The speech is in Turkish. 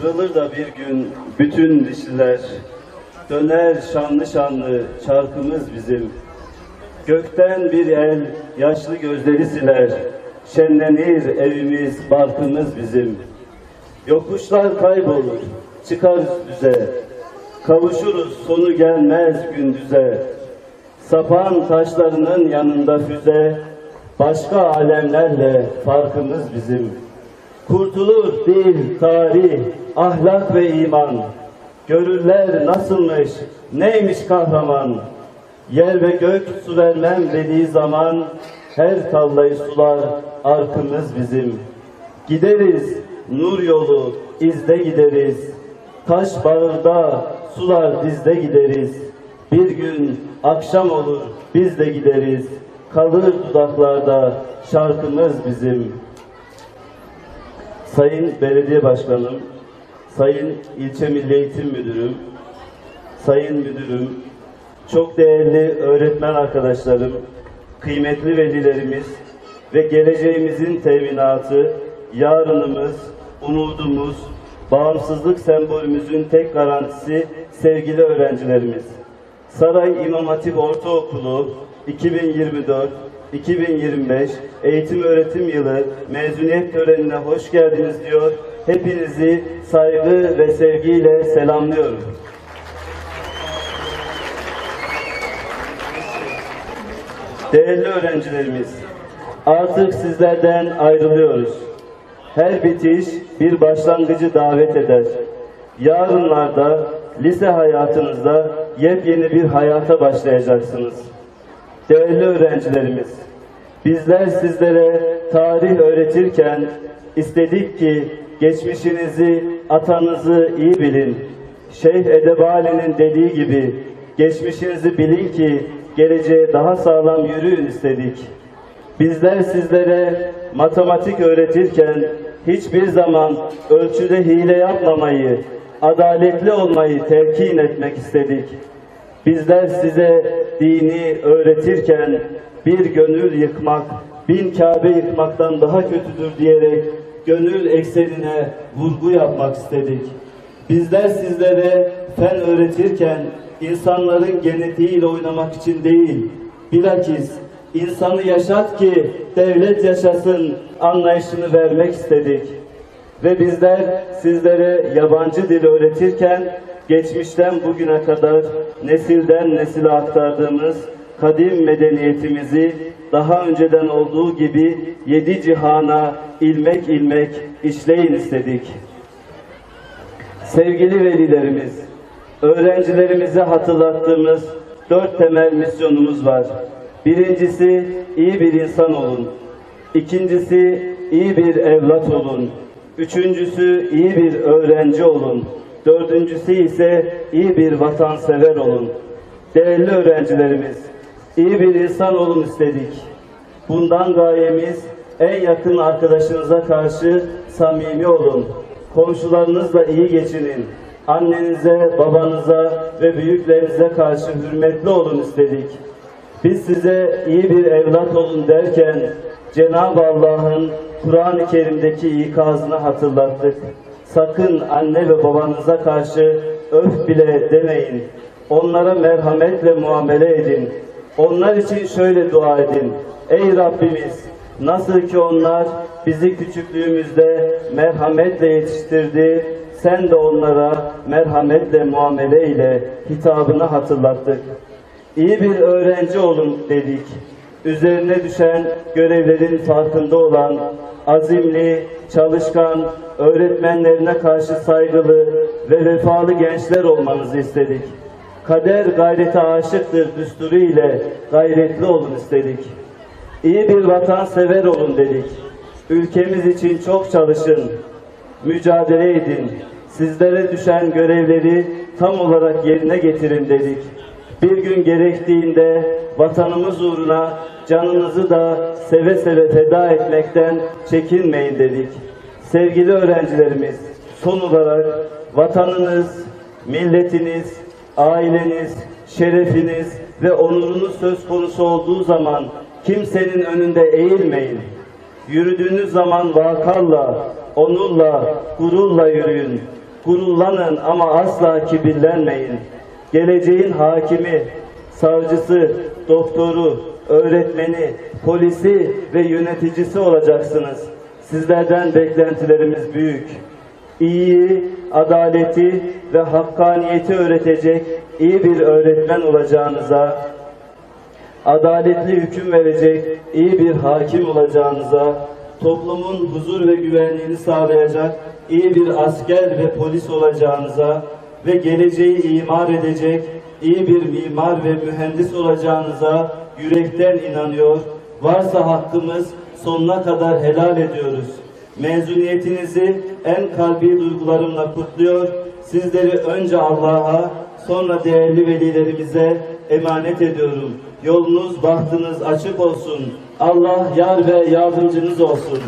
Kırılır da bir gün bütün dişiler, döner şanlı şanlı çarkımız bizim. Gökten bir el yaşlı gözleri siler, şenlenir evimiz, barkımız bizim. Yokuşlar kaybolur, çıkar düze, kavuşuruz sonu gelmez gündüze. Sapan taşlarının yanında füze, başka alemlerle farkımız bizim. Kurtulur dil, tarih, ahlak ve iman. Görürler nasılmış, neymiş kahraman. Yer ve gök su vermem dediği zaman her tallayı sular arkımız bizim. Gideriz nur yolu izde gideriz. Taş bağırda sular dizde gideriz. Bir gün akşam olur biz de gideriz. Kalır dudaklarda şarkımız bizim. Sayın Belediye Başkanım, Sayın İlçe Milli Eğitim Müdürüm, Sayın Müdürüm, çok değerli öğretmen arkadaşlarım, kıymetli velilerimiz ve geleceğimizin teminatı, yarınımız, umudumuz, bağımsızlık sembolümüzün tek garantisi sevgili öğrencilerimiz. Saray İmam Hatip Ortaokulu 2024-2025 eğitim öğretim yılı mezuniyet törenine hoş geldiniz diyor. Hepinizi saygı ve sevgiyle selamlıyorum. Değerli öğrencilerimiz, artık sizlerden ayrılıyoruz. Her bitiş bir başlangıcı davet eder. Yarınlarda lise hayatınızda yepyeni bir hayata başlayacaksınız. Değerli öğrencilerimiz, bizler sizlere tarih öğretirken istedik ki geçmişinizi, atanızı iyi bilin. Şeyh Edebali'nin dediği gibi geçmişinizi bilin ki geleceğe daha sağlam yürüyün istedik. Bizler sizlere matematik öğretirken hiçbir zaman ölçüde hile yapmamayı, adaletli olmayı telkin etmek istedik. Bizler size dini öğretirken bir gönül yıkmak, bin Kabe yıkmaktan daha kötüdür diyerek gönül eksenine vurgu yapmak istedik. Bizler sizlere fen öğretirken insanların genetiğiyle oynamak için değil, bilakis insanı yaşat ki devlet yaşasın anlayışını vermek istedik. Ve bizler sizlere yabancı dil öğretirken geçmişten bugüne kadar nesilden nesile aktardığımız kadim medeniyetimizi daha önceden olduğu gibi yedi cihana ilmek ilmek işleyin istedik. Sevgili velilerimiz, öğrencilerimize hatırlattığımız dört temel misyonumuz var. Birincisi iyi bir insan olun. İkincisi iyi bir evlat olun. Üçüncüsü iyi bir öğrenci olun. Dördüncüsü ise iyi bir vatansever olun. Değerli öğrencilerimiz, iyi bir insan olun istedik. Bundan gayemiz en yakın arkadaşınıza karşı samimi olun. Komşularınızla iyi geçinin. Annenize, babanıza ve büyüklerinize karşı hürmetli olun istedik. Biz size iyi bir evlat olun derken Cenab-ı Allah'ın Kur'an-ı Kerim'deki ikazını hatırlattık. Sakın anne ve babanıza karşı öf bile demeyin. Onlara merhametle muamele edin. Onlar için şöyle dua edin. Ey Rabbimiz nasıl ki onlar bizi küçüklüğümüzde merhametle yetiştirdi, sen de onlara merhametle muamele ile hitabını hatırlattık. İyi bir öğrenci olun dedik. Üzerine düşen görevlerin farkında olan, azimli, çalışkan, öğretmenlerine karşı saygılı ve vefalı gençler olmanızı istedik. Kader gayrete aşıktır düsturu ile gayretli olun istedik. İyi bir vatansever olun dedik. Ülkemiz için çok çalışın, mücadele edin. Sizlere düşen görevleri tam olarak yerine getirin dedik. Bir gün gerektiğinde vatanımız uğruna canınızı da seve seve feda etmekten çekinmeyin dedik. Sevgili öğrencilerimiz, son olarak vatanınız, milletiniz, aileniz, şerefiniz ve onurunuz söz konusu olduğu zaman kimsenin önünde eğilmeyin. Yürüdüğünüz zaman vakarla, onurla, gururla yürüyün. Gururlanın ama asla kibirlenmeyin. Geleceğin hakimi, savcısı, doktoru, öğretmeni, polisi ve yöneticisi olacaksınız. Sizlerden beklentilerimiz büyük. İyiyi, adaleti ve hakkaniyeti öğretecek iyi bir öğretmen olacağınıza, adaletli hüküm verecek iyi bir hakim olacağınıza, toplumun huzur ve güvenliğini sağlayacak iyi bir asker ve polis olacağınıza ve geleceği imar edecek iyi bir mimar ve mühendis olacağınıza yürekten inanıyor. Varsa hakkımız sonuna kadar helal ediyoruz. Mezuniyetinizi en kalbi duygularımla kutluyor. Sizleri önce Allah'a, sonra değerli velilerimize emanet ediyorum. Yolunuz, bahtınız açık olsun. Allah yar ve yardımcınız olsun.